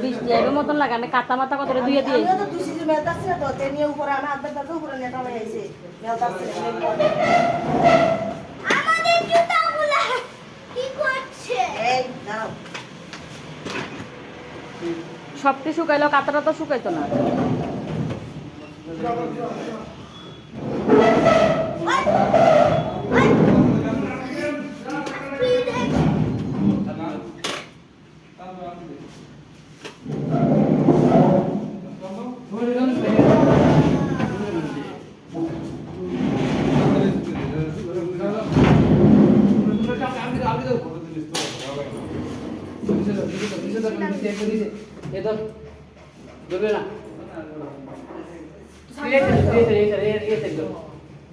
বৃষ্টি আইবের মতন লাগে আমি কাতা মাথা কত দিয়ে আমিও তো যে মেলতা ছিল তো তে নিয়ে উপরে আমি আধা দাদা উপরে নেটা হয়ে আইছে মেলতা ছিল আমাদের জুতাগুলা কি করছে? এই দাঁড়াও। সবটি শুকাইলো কাতাটা তো শুকাইতো না। ওই জয়টা লেগে থাকা জয়টা সাবি লাগাইছে এটা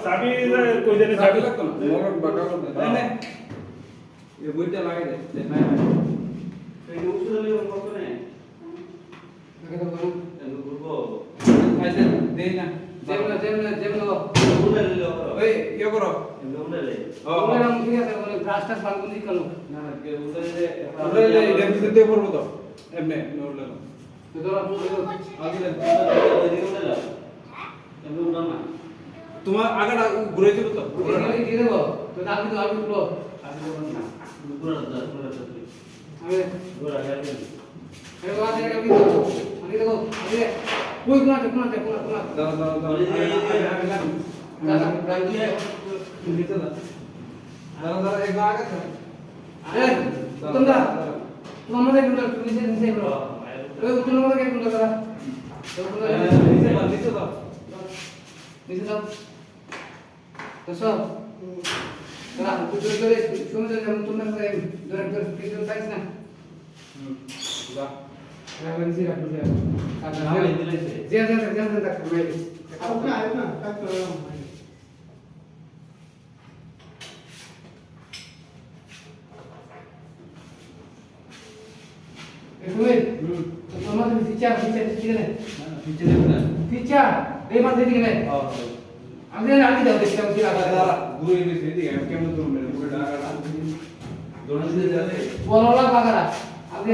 করে করে ধরে ধরে কিছু পাইছ না? নিচে রাখবেন আচ্ছা না, এই দিলে মেরে টিচার টিচার টিচার নিচে দেব না। এই জানি যাও দেখতে আমি দাঁড়া রাখা দাঁড়া ঘুরে এসে এদিকে আমি কেমন তোর মেরে ঘুরে ডাকাটা দৌড় দিতে যাবে বললা বাগারা আমি জানি। ধীরে তো। দিতে তোর এই তো সব হুম দেখ তো। রাখবে রে আস্তে আস্তে বাবা তো হ্যাঁ আপনি তো আপনি তো আমি যা সিগারে আপনি বলি তো কেন বোর্ডে একটা কেটে তো কেন বোর্ড বোর্ড বোর্ডটা না এটা বল থেকে দিয়ে এই একটা কোন কেটে আলগা না এই দিছে দিছে লেগে জায়গা মাথা না ধর না সবাই মাথা না ধর এই মাথা ধরে ধরে আর তুমি সুদা না বলে আর দত্ত তো না সুদা বলে মাল আপনি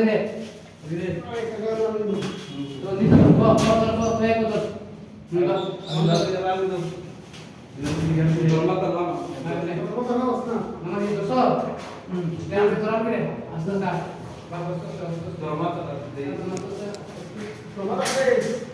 তো নিচে নিচে নিচে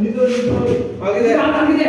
নিচে নিচে আগে দে আমি দে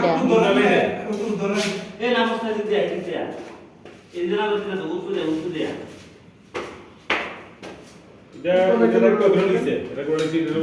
এটা এ নামস্তা দিতে আই দিতে আই ইন্দ্রা দিতে তো উত্তর দে উত্তর দে এটা এটা করে দিছে এটা করে দিছে